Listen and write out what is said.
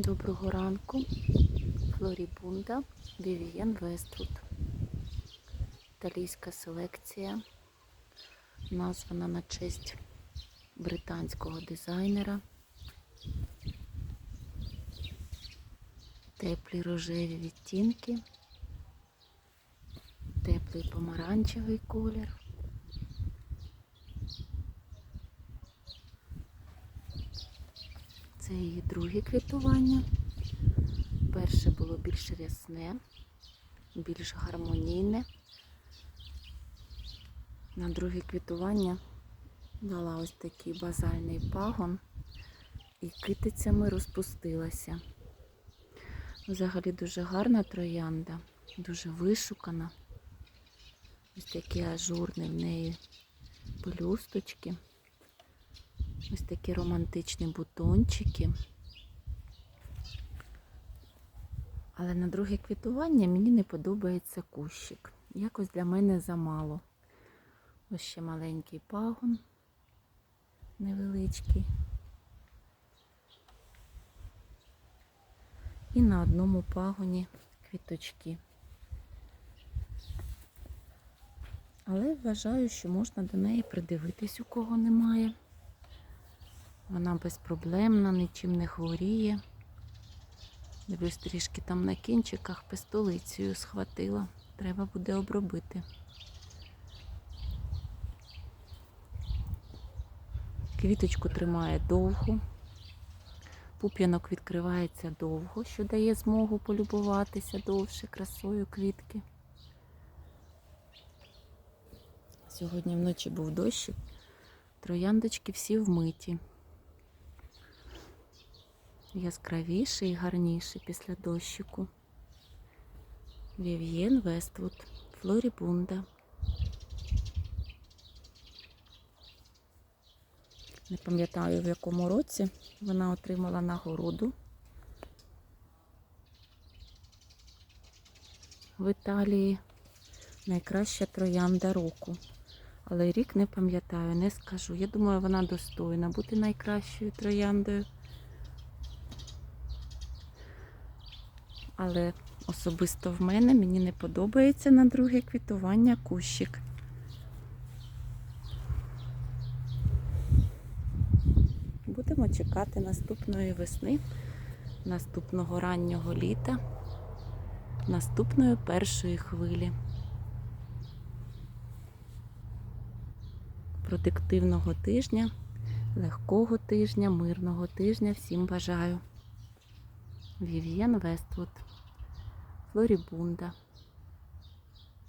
Доброго ранку. Флорібунда, Вівієн Вествуд. Італійська селекція, названа на честь британського дизайнера. Теплі рожеві відтінки, теплий помаранчевий колір. Це її друге квітування. Перше було більш рясне, більш гармонійне. На друге квітування дала ось такий базальний пагон і китицями розпустилася. Взагалі дуже гарна троянда, дуже вишукана. Ось такі ажурні в неї пелюсточки. Ось такі романтичні бутончики. Але на друге квітування мені не подобається кущик. Якось для мене замало. Ось ще маленький пагон невеличкий. І на одному пагоні квіточки. Але вважаю, що можна до неї придивитись, у кого немає. Вона безпроблемна, нічим не хворіє. Дивлюсь, трішки там на кінчиках пистолицею схватила. Треба буде обробити. Квіточку тримає довго. Пуп'янок відкривається довго, що дає змогу полюбуватися довше красою квітки. Сьогодні вночі був дощик. Трояндочки всі вмиті. Яскравіше і гарніше після дощику. Вів'єн Вествуд, Флорібунда. Не пам'ятаю в якому році вона отримала нагороду в Італії. Найкраща троянда року. Але рік не пам'ятаю, не скажу. Я думаю, вона достойна бути найкращою трояндою. Але особисто в мене мені не подобається на друге квітування кущик. Будемо чекати наступної весни, наступного раннього літа, наступної першої хвилі. Продуктивного тижня, легкого тижня, мирного тижня всім бажаю. Вів'єн Вествуд, Флорібунда.